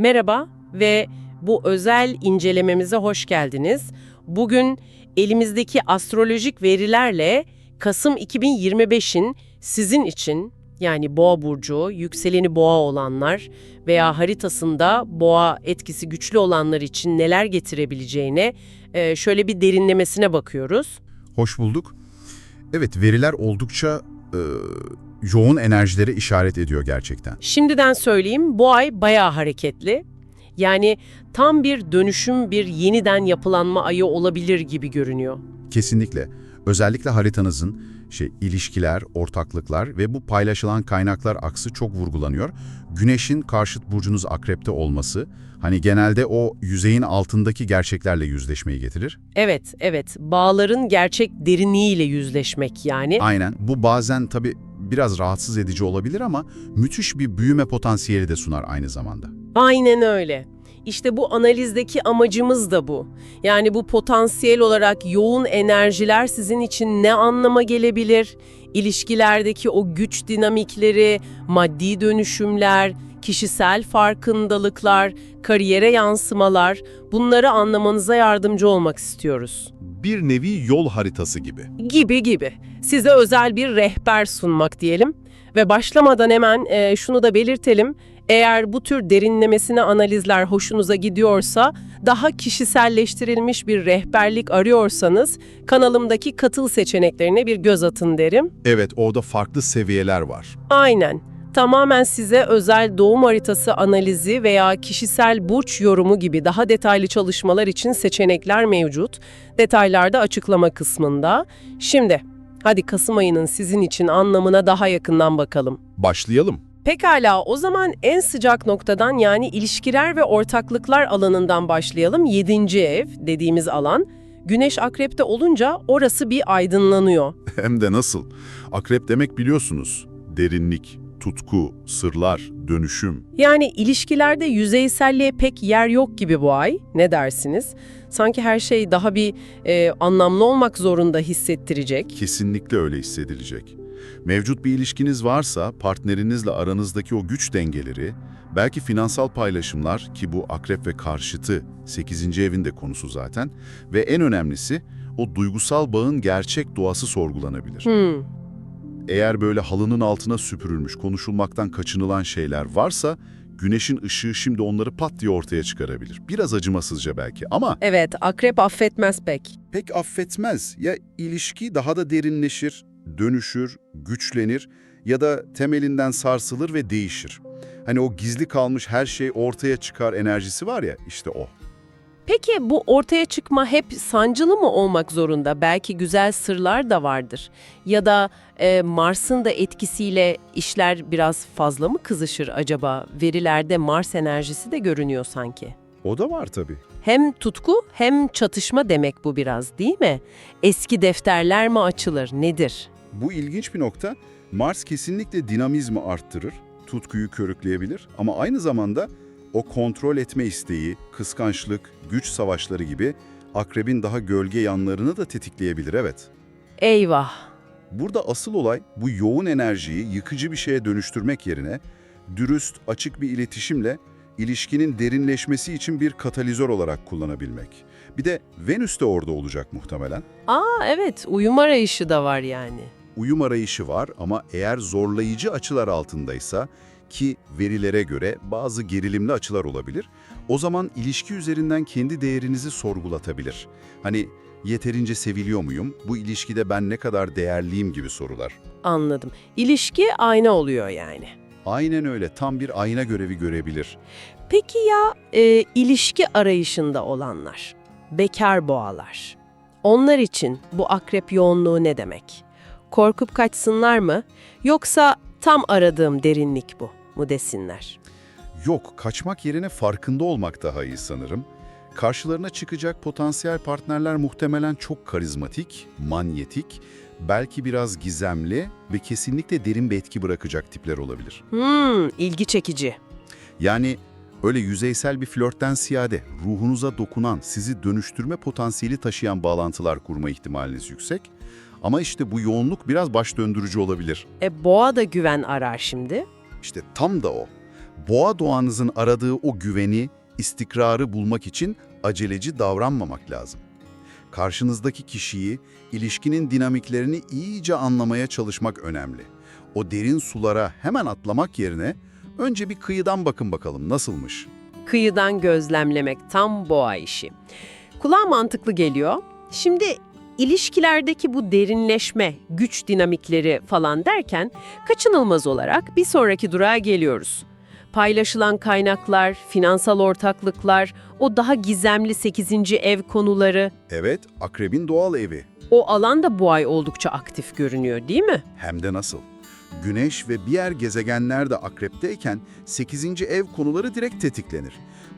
Merhaba ve bu özel incelememize hoş geldiniz. Bugün elimizdeki astrolojik verilerle Kasım 2025'in sizin için yani Boğa burcu, yükseleni Boğa olanlar veya haritasında Boğa etkisi güçlü olanlar için neler getirebileceğine e, şöyle bir derinlemesine bakıyoruz. Hoş bulduk. Evet, veriler oldukça e, yoğun enerjilere işaret ediyor gerçekten. Şimdiden söyleyeyim bu ay bayağı hareketli. Yani tam bir dönüşüm, bir yeniden yapılanma ayı olabilir gibi görünüyor. Kesinlikle. Özellikle haritanızın şey ilişkiler, ortaklıklar ve bu paylaşılan kaynaklar aksı çok vurgulanıyor. Güneşin karşıt burcunuz akrepte olması, hani genelde o yüzeyin altındaki gerçeklerle yüzleşmeyi getirir. Evet, evet. Bağların gerçek derinliğiyle yüzleşmek yani. Aynen. Bu bazen tabii biraz rahatsız edici olabilir ama müthiş bir büyüme potansiyeli de sunar aynı zamanda. Aynen öyle. İşte bu analizdeki amacımız da bu. Yani bu potansiyel olarak yoğun enerjiler sizin için ne anlama gelebilir? İlişkilerdeki o güç dinamikleri, maddi dönüşümler, kişisel farkındalıklar, kariyere yansımalar bunları anlamanıza yardımcı olmak istiyoruz. Bir nevi yol haritası gibi. gibi gibi. Size özel bir rehber sunmak diyelim. Ve başlamadan hemen e, şunu da belirtelim. Eğer bu tür derinlemesine analizler hoşunuza gidiyorsa, daha kişiselleştirilmiş bir rehberlik arıyorsanız kanalımdaki katıl seçeneklerine bir göz atın derim. Evet, orada farklı seviyeler var. Aynen. Tamamen size özel doğum haritası analizi veya kişisel burç yorumu gibi daha detaylı çalışmalar için seçenekler mevcut. Detaylar da açıklama kısmında. Şimdi, hadi Kasım ayının sizin için anlamına daha yakından bakalım. Başlayalım. Pekala, o zaman en sıcak noktadan yani ilişkiler ve ortaklıklar alanından başlayalım. Yedinci ev dediğimiz alan. Güneş akrepte olunca orası bir aydınlanıyor. Hem de nasıl? Akrep demek biliyorsunuz. Derinlik, tutku, sırlar, dönüşüm. Yani ilişkilerde yüzeyselliğe pek yer yok gibi bu ay. Ne dersiniz? Sanki her şey daha bir e, anlamlı olmak zorunda hissettirecek. Kesinlikle öyle hissedilecek. Mevcut bir ilişkiniz varsa partnerinizle aranızdaki o güç dengeleri, belki finansal paylaşımlar ki bu akrep ve karşıtı 8. evin de konusu zaten ve en önemlisi o duygusal bağın gerçek doğası sorgulanabilir. Hmm, Eğer böyle halının altına süpürülmüş, konuşulmaktan kaçınılan şeyler varsa, güneşin ışığı şimdi onları pat diye ortaya çıkarabilir. Biraz acımasızca belki ama evet, akrep affetmez pek. pek affetmez. Ya ilişki daha da derinleşir, dönüşür, güçlenir ya da temelinden sarsılır ve değişir. Hani o gizli kalmış her şey ortaya çıkar enerjisi var ya, işte o. Peki bu ortaya çıkma hep sancılı mı olmak zorunda? Belki güzel sırlar da vardır. Ya da e, Mars'ın da etkisiyle işler biraz fazla mı kızışır acaba? Verilerde Mars enerjisi de görünüyor sanki. O da var tabii. Hem tutku hem çatışma demek bu biraz değil mi? Eski defterler mi açılır nedir? Bu ilginç bir nokta. Mars kesinlikle dinamizmi arttırır, tutkuyu körükleyebilir ama aynı zamanda o kontrol etme isteği, kıskançlık, güç savaşları gibi akrebin daha gölge yanlarını da tetikleyebilir evet. Eyvah! Burada asıl olay bu yoğun enerjiyi yıkıcı bir şeye dönüştürmek yerine dürüst, açık bir iletişimle ilişkinin derinleşmesi için bir katalizör olarak kullanabilmek. Bir de Venüs de orada olacak muhtemelen. Aa evet uyum arayışı da var yani. uyum arayışı var ama eğer zorlayıcı açılar altındaysa ki verilere göre bazı gerilimli açılar olabilir, o zaman ilişki üzerinden kendi değerinizi sorgulatabilir. Hani yeterince seviliyor muyum, bu ilişkide ben ne kadar değerliyim gibi sorular. Anladım. İlişki ayna oluyor yani. Aynen öyle, tam bir ayna görevi görebilir. Peki ya e, ilişki arayışında olanlar, bekar boğalar? Onlar için bu akrep yoğunluğu ne demek? Korkup kaçsınlar mı? Yoksa tam aradığım derinlik bu mu desinler? Yok, kaçmak yerine farkında olmak daha iyi sanırım. Karşılarına çıkacak potansiyel partnerler muhtemelen çok karizmatik, manyetik, belki biraz gizemli ve kesinlikle derin bir etki bırakacak tipler olabilir. Hmm, ilgi çekici. Yani öyle yüzeysel bir flörtten ziyade ruhunuza dokunan, sizi dönüştürme potansiyeli taşıyan bağlantılar kurma ihtimaliniz yüksek. Ama işte bu yoğunluk biraz baş döndürücü olabilir. E boğa da güven arar şimdi. İşte tam da o. Boğa doğanızın aradığı o güveni, istikrarı bulmak için aceleci davranmamak lazım. Karşınızdaki kişiyi, ilişkinin dinamiklerini iyice anlamaya çalışmak önemli. O derin sulara hemen atlamak yerine önce bir kıyıdan bakın bakalım nasılmış. Kıyıdan gözlemlemek tam boğa işi. Kulağa mantıklı geliyor. Şimdi ilişkilerdeki bu derinleşme, güç dinamikleri falan derken kaçınılmaz olarak bir sonraki durağa geliyoruz. Paylaşılan kaynaklar, finansal ortaklıklar, o daha gizemli 8. ev konuları, Evet, akrebin doğal evi. o alanda bu ay oldukça aktif görünüyor değil mi? Hem de nasıl? Güneş ve diğer gezegenler de akrepteyken 8. ev konuları direkt tetiklenir.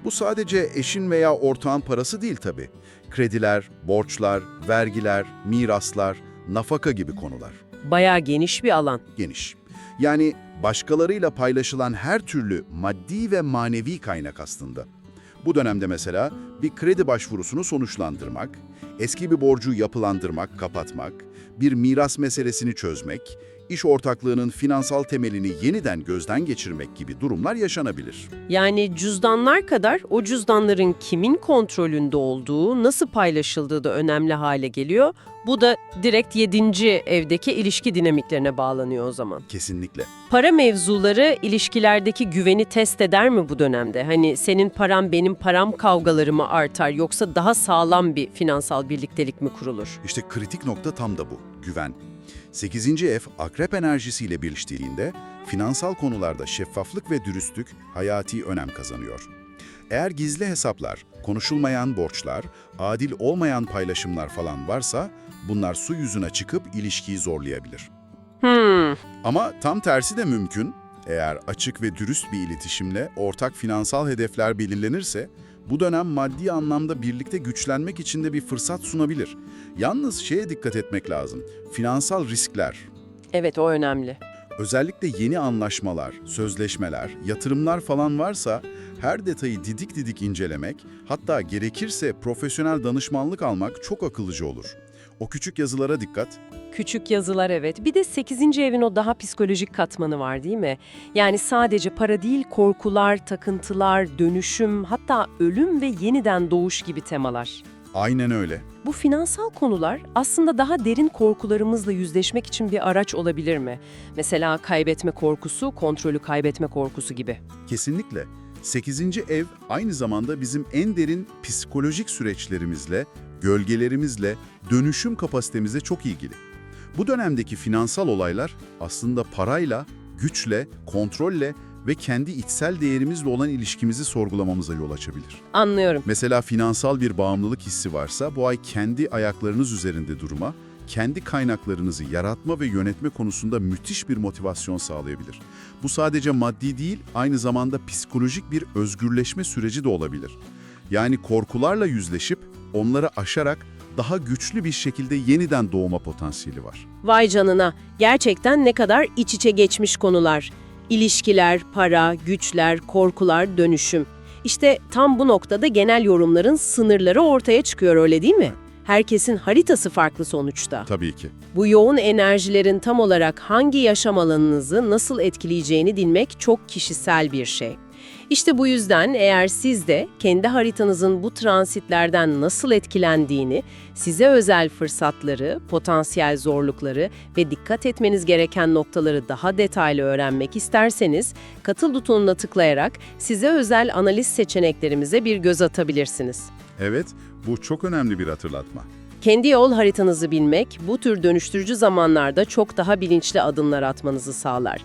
Bu sadece eşin veya ortağın parası değil tabii. Krediler, borçlar, vergiler, miraslar, nafaka gibi konular. Bayağı geniş bir alan. Geniş. Yani başkalarıyla paylaşılan her türlü maddi ve manevi kaynak aslında. Bu dönemde mesela bir kredi başvurusunu sonuçlandırmak, eski bir borcu yapılandırmak, kapatmak, bir miras meselesini çözmek, iş ortaklığının finansal temelini yeniden gözden geçirmek gibi durumlar yaşanabilir. Yani cüzdanlar kadar o cüzdanların kimin kontrolünde olduğu, nasıl paylaşıldığı da önemli hale geliyor. Bu da direkt 7. evdeki ilişki dinamiklerine bağlanıyor o zaman. Kesinlikle. Para mevzuları ilişkilerdeki güveni test eder mi bu dönemde? Hani senin param benim param kavgaları mı artar yoksa daha sağlam bir finansal birliktelik mi kurulur? İşte kritik nokta tam da bu, güven. 8. ev akrep enerjisiyle birleştiğinde finansal konularda şeffaflık ve dürüstlük hayati önem kazanıyor. Eğer gizli hesaplar, konuşulmayan borçlar, adil olmayan paylaşımlar falan varsa bunlar su yüzüne çıkıp ilişkiyi zorlayabilir. Hmm, Ama tam tersi de mümkün. Eğer açık ve dürüst bir iletişimle ortak finansal hedefler belirlenirse, bu dönem maddi anlamda birlikte güçlenmek için de bir fırsat sunabilir. Yalnız şeye dikkat etmek lazım. Finansal riskler, evet o önemli. özellikle yeni anlaşmalar, sözleşmeler, yatırımlar falan varsa her detayı didik didik incelemek, hatta gerekirse profesyonel danışmanlık almak çok akıllıca olur. O küçük yazılara dikkat, Küçük yazılar evet. Bir de 8. evin o daha psikolojik katmanı var değil mi? Yani sadece para değil, korkular, takıntılar, dönüşüm, hatta ölüm ve yeniden doğuş gibi temalar. aynen öyle. Bu finansal konular aslında daha derin korkularımızla yüzleşmek için bir araç olabilir mi? Mesela kaybetme korkusu, kontrolü kaybetme korkusu gibi. Kesinlikle. 8. ev aynı zamanda bizim en derin psikolojik süreçlerimizle, gölgelerimizle, dönüşüm kapasitemize çok ilgili. Bu dönemdeki finansal olaylar aslında parayla, güçle, kontrolle ve kendi içsel değerimizle olan ilişkimizi sorgulamamıza yol açabilir. Anlıyorum. Mesela finansal bir bağımlılık hissi varsa bu ay kendi ayaklarınız üzerinde durma, kendi kaynaklarınızı yaratma ve yönetme konusunda müthiş bir motivasyon sağlayabilir. Bu sadece maddi değil, aynı zamanda psikolojik bir özgürleşme süreci de olabilir. Yani korkularla yüzleşip onları aşarak daha güçlü bir şekilde yeniden doğma potansiyeli var. Vay canına, gerçekten ne kadar iç içe geçmiş konular. İlişkiler, para, güçler, korkular, dönüşüm. İşte tam bu noktada genel yorumların sınırları ortaya çıkıyor öyle değil mi? Herkesin haritası farklı sonuçta. Tabii ki. Bu yoğun enerjilerin tam olarak hangi yaşam alanınızı nasıl etkileyeceğini bilmek çok kişisel bir şey. İşte bu yüzden eğer siz de kendi haritanızın bu transitlerden nasıl etkilendiğini, size özel fırsatları, potansiyel zorlukları ve dikkat etmeniz gereken noktaları daha detaylı öğrenmek isterseniz, katıl butonuna tıklayarak size özel analiz seçeneklerimize bir göz atabilirsiniz. Evet, bu çok önemli bir hatırlatma. Kendi yol haritanızı bilmek, bu tür dönüştürücü zamanlarda çok daha bilinçli adımlar atmanızı sağlar.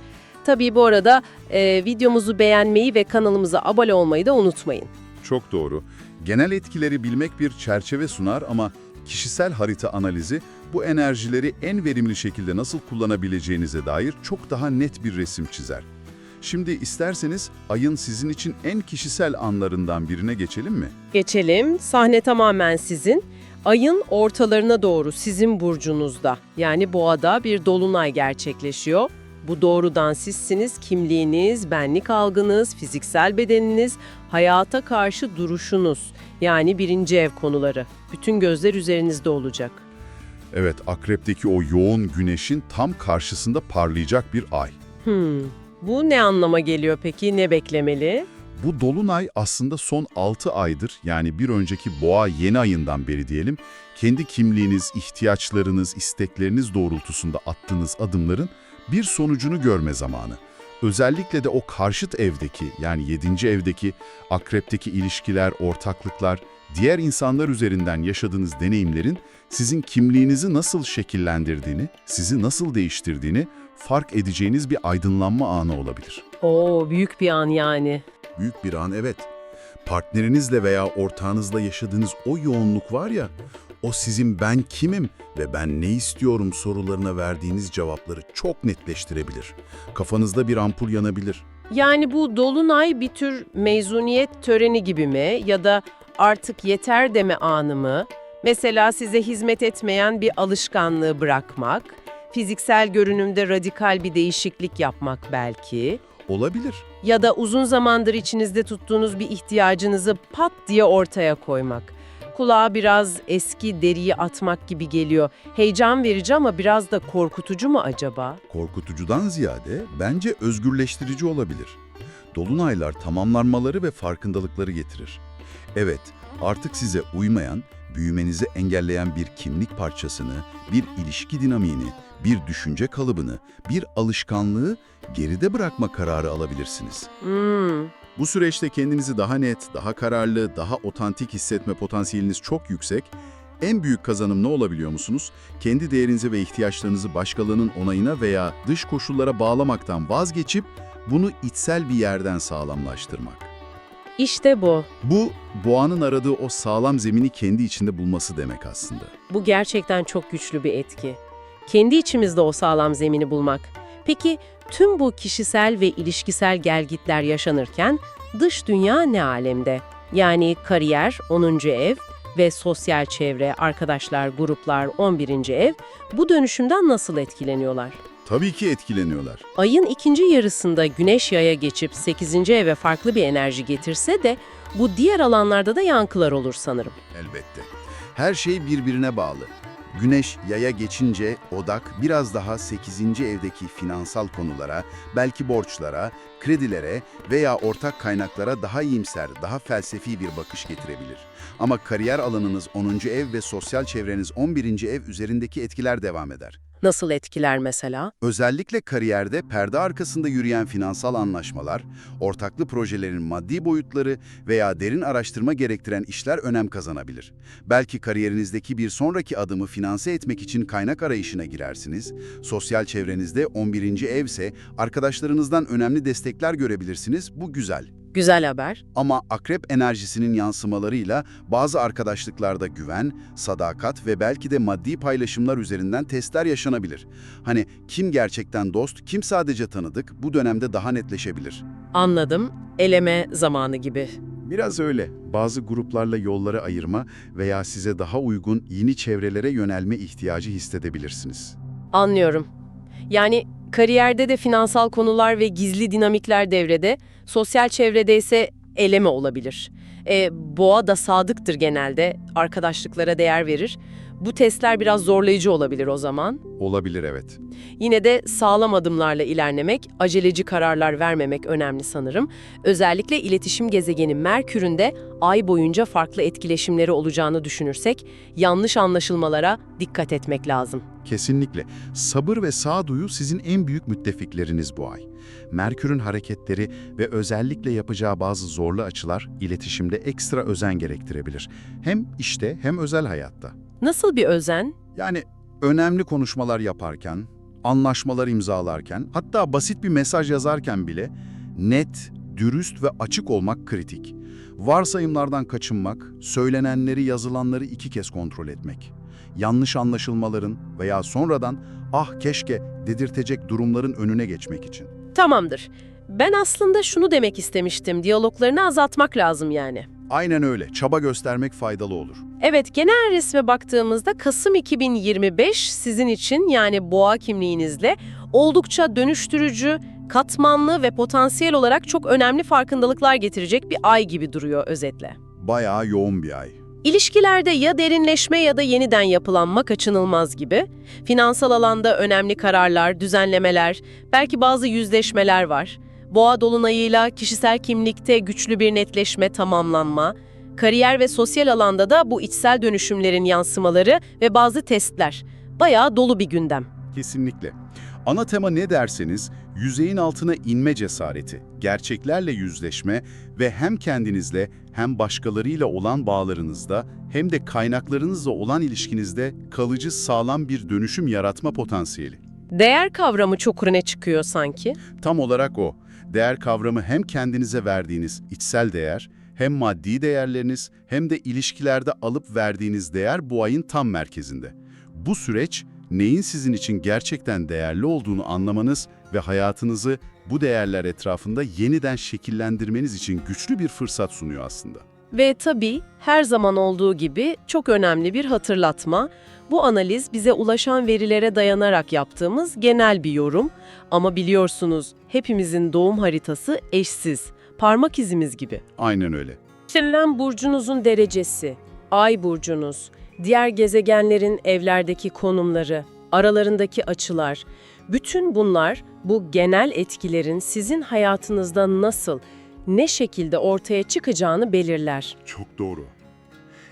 Tabii bu arada e, videomuzu beğenmeyi ve kanalımıza abone olmayı da unutmayın. Çok doğru. Genel etkileri bilmek bir çerçeve sunar ama kişisel harita analizi bu enerjileri en verimli şekilde nasıl kullanabileceğinize dair çok daha net bir resim çizer. Şimdi isterseniz ayın sizin için en kişisel anlarından birine geçelim mi? Geçelim. Sahne tamamen sizin. Ayın ortalarına doğru sizin burcunuzda yani boğada bir dolunay gerçekleşiyor. Bu doğrudan sizsiniz, kimliğiniz, benlik algınız, fiziksel bedeniniz, hayata karşı duruşunuz yani birinci ev konuları. Bütün gözler üzerinizde olacak. Evet, akrepteki o yoğun güneşin tam karşısında parlayacak bir ay. Hmm. Bu ne anlama geliyor peki? Ne beklemeli? Bu dolunay aslında son 6 aydır yani bir önceki boğa yeni ayından beri diyelim kendi kimliğiniz, ihtiyaçlarınız, istekleriniz doğrultusunda attığınız adımların bir sonucunu görme zamanı. Özellikle de o karşıt evdeki yani 7. evdeki akrepteki ilişkiler, ortaklıklar, diğer insanlar üzerinden yaşadığınız deneyimlerin sizin kimliğinizi nasıl şekillendirdiğini, sizi nasıl değiştirdiğini fark edeceğiniz bir aydınlanma anı olabilir. Oo, büyük bir an yani. Büyük bir an evet. Partnerinizle veya ortağınızla yaşadığınız o yoğunluk var ya, o sizin ben kimim ve ben ne istiyorum sorularına verdiğiniz cevapları çok netleştirebilir. Kafanızda bir ampul yanabilir. Yani bu dolunay bir tür mezuniyet töreni gibi mi ya da artık yeter deme anı mı? Mesela size hizmet etmeyen bir alışkanlığı bırakmak, fiziksel görünümde radikal bir değişiklik yapmak belki Olabilir. ya da uzun zamandır içinizde tuttuğunuz bir ihtiyacınızı pat diye ortaya koymak. Kulağa biraz eski deriyi atmak gibi geliyor. Heyecan verici ama biraz da korkutucu mu acaba? Korkutucudan ziyade bence özgürleştirici olabilir. Dolunaylar tamamlanmaları ve farkındalıkları getirir. Evet, artık size uymayan, büyümenizi engelleyen bir kimlik parçasını, bir ilişki dinamiğini, bir düşünce kalıbını, bir alışkanlığı geride bırakma kararı alabilirsiniz. Hmm, Bu süreçte kendinizi daha net, daha kararlı, daha otantik hissetme potansiyeliniz çok yüksek. En büyük kazanım ne olabiliyor musunuz? Kendi değerinizi ve ihtiyaçlarınızı başkalarının onayına veya dış koşullara bağlamaktan vazgeçip bunu içsel bir yerden sağlamlaştırmak. işte bu. Bu, boğanın aradığı o sağlam zemini kendi içinde bulması demek aslında. Bu gerçekten çok güçlü bir etki. Kendi içimizde o sağlam zemini bulmak. Peki tüm bu kişisel ve ilişkisel gelgitler yaşanırken dış dünya ne alemde? Yani kariyer, 10. ev ve sosyal çevre, arkadaşlar, gruplar, 11. ev bu dönüşümden nasıl etkileniyorlar? Tabii ki etkileniyorlar. Ayın ikinci yarısında güneş yaya geçip 8. eve farklı bir enerji getirse de bu diğer alanlarda da yankılar olur sanırım. Elbette. Her şey birbirine bağlı. Güneş yaya geçince odak biraz daha 8. evdeki finansal konulara, belki borçlara, kredilere veya ortak kaynaklara daha iyimser, daha felsefi bir bakış getirebilir. Ama kariyer alanınız 10. ev ve sosyal çevreniz 11. ev üzerindeki etkiler devam eder. Nasıl etkiler mesela? Özellikle kariyerde perde arkasında yürüyen finansal anlaşmalar, ortaklı projelerin maddi boyutları veya derin araştırma gerektiren işler önem kazanabilir. Belki kariyerinizdeki bir sonraki adımı finanse etmek için kaynak arayışına girersiniz. Sosyal çevrenizde 11. evse arkadaşlarınızdan önemli destekler görebilirsiniz. Bu güzel. Güzel haber. Ama akrep enerjisinin yansımalarıyla bazı arkadaşlıklarda güven, sadakat ve belki de maddi paylaşımlar üzerinden testler yaşanabilir. Hani kim gerçekten dost, kim sadece tanıdık bu dönemde daha netleşebilir. Anladım. Eleme zamanı gibi. Biraz öyle. Bazı gruplarla yolları ayırma veya size daha uygun yeni çevrelere yönelme ihtiyacı hissedebilirsiniz. Anlıyorum. Yani kariyerde de finansal konular ve gizli dinamikler devrede, sosyal çevrede ise eleme olabilir. E, boğa da sadıktır genelde, arkadaşlıklara değer verir. Bu testler biraz zorlayıcı olabilir o zaman. Olabilir evet. Yine de sağlam adımlarla ilerlemek, aceleci kararlar vermemek önemli sanırım. Özellikle iletişim gezegeni Merkür'ün de ay boyunca farklı etkileşimleri olacağını düşünürsek yanlış anlaşılmalara dikkat etmek lazım. Kesinlikle. Sabır ve sağduyu sizin en büyük müttefikleriniz bu ay. Merkür'ün hareketleri ve özellikle yapacağı bazı zorlu açılar iletişimde ekstra özen gerektirebilir. Hem işte hem özel hayatta. Nasıl bir özen? Yani önemli konuşmalar yaparken, anlaşmalar imzalarken, hatta basit bir mesaj yazarken bile net, dürüst ve açık olmak kritik. Varsayımlardan kaçınmak, söylenenleri, yazılanları iki kez kontrol etmek. Yanlış anlaşılmaların veya sonradan ah keşke dedirtecek durumların önüne geçmek için. Tamamdır. Ben aslında şunu demek istemiştim, diyaloglarını azaltmak lazım yani. Aynen öyle, çaba göstermek faydalı olur. Evet, genel resme baktığımızda Kasım 2025 sizin için yani boğa kimliğinizle oldukça dönüştürücü, katmanlı ve potansiyel olarak çok önemli farkındalıklar getirecek bir ay gibi duruyor özetle. Bayağı yoğun bir ay. İlişkilerde ya derinleşme ya da yeniden yapılanma kaçınılmaz gibi. Finansal alanda önemli kararlar, düzenlemeler, belki bazı yüzleşmeler var. Boğa dolunayıyla kişisel kimlikte güçlü bir netleşme, tamamlanma, kariyer ve sosyal alanda da bu içsel dönüşümlerin yansımaları ve bazı testler. Bayağı dolu bir gündem. Kesinlikle. Ana tema ne derseniz yüzeyin altına inme cesareti, gerçeklerle yüzleşme ve hem kendinizle hem başkalarıyla olan bağlarınızda hem de kaynaklarınızla olan ilişkinizde kalıcı sağlam bir dönüşüm yaratma potansiyeli. Değer kavramı çok öne çıkıyor sanki. Tam olarak o. Değer kavramı hem kendinize verdiğiniz içsel değer, hem maddi değerleriniz hem de ilişkilerde alıp verdiğiniz değer bu ayın tam merkezinde. Bu süreç neyin sizin için gerçekten değerli olduğunu anlamanız ve hayatınızı bu değerler etrafında yeniden şekillendirmeniz için güçlü bir fırsat sunuyor aslında. Ve tabii her zaman olduğu gibi çok önemli bir hatırlatma. Bu analiz bize ulaşan verilere dayanarak yaptığımız genel bir yorum. Ama biliyorsunuz hepimizin doğum haritası eşsiz, parmak izimiz gibi. Aynen öyle. Yükselen burcunuzun derecesi, ay burcunuz, diğer gezegenlerin evlerdeki konumları, aralarındaki açılar, bütün bunlar bu genel etkilerin sizin hayatınızda nasıl, ne şekilde ortaya çıkacağını belirler. Çok doğru.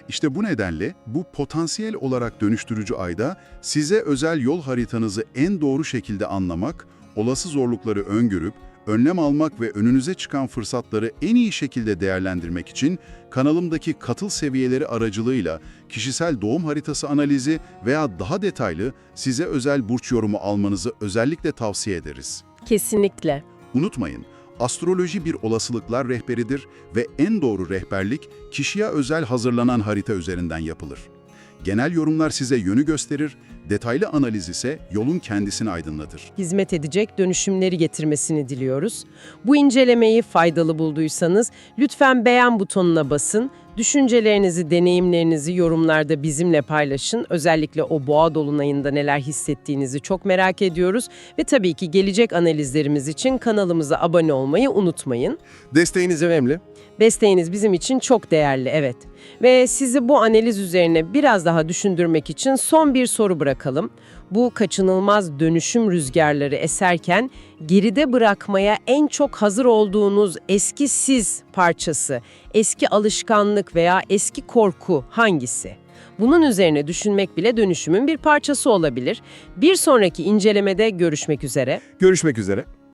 İşte bu nedenle bu potansiyel olarak dönüştürücü ayda size özel yol haritanızı en doğru şekilde anlamak, olası zorlukları öngörüp, önlem almak ve önünüze çıkan fırsatları en iyi şekilde değerlendirmek için kanalımdaki katıl seviyeleri aracılığıyla kişisel doğum haritası analizi veya daha detaylı size özel burç yorumu almanızı özellikle tavsiye ederiz. Kesinlikle. Unutmayın, astroloji bir olasılıklar rehberidir ve en doğru rehberlik kişiye özel hazırlanan harita üzerinden yapılır. Genel yorumlar size yönü gösterir, detaylı analiz ise yolun kendisini aydınlatır. hizmet edecek dönüşümleri getirmesini diliyoruz. Bu incelemeyi faydalı bulduysanız lütfen beğen butonuna basın. Düşüncelerinizi, deneyimlerinizi yorumlarda bizimle paylaşın. Özellikle o boğa dolunayında neler hissettiğinizi çok merak ediyoruz. Ve tabii ki gelecek analizlerimiz için kanalımıza abone olmayı unutmayın. Desteğiniz önemli. Desteğiniz bizim için çok değerli, evet. Ve sizi bu analiz üzerine biraz daha düşündürmek için son bir soru bırakalım. Bu kaçınılmaz dönüşüm rüzgarları eserken geride bırakmaya en çok hazır olduğunuz eski siz parçası, eski alışkanlık veya eski korku hangisi? Bunun üzerine düşünmek bile dönüşümün bir parçası olabilir. Bir sonraki incelemede görüşmek üzere. Görüşmek üzere.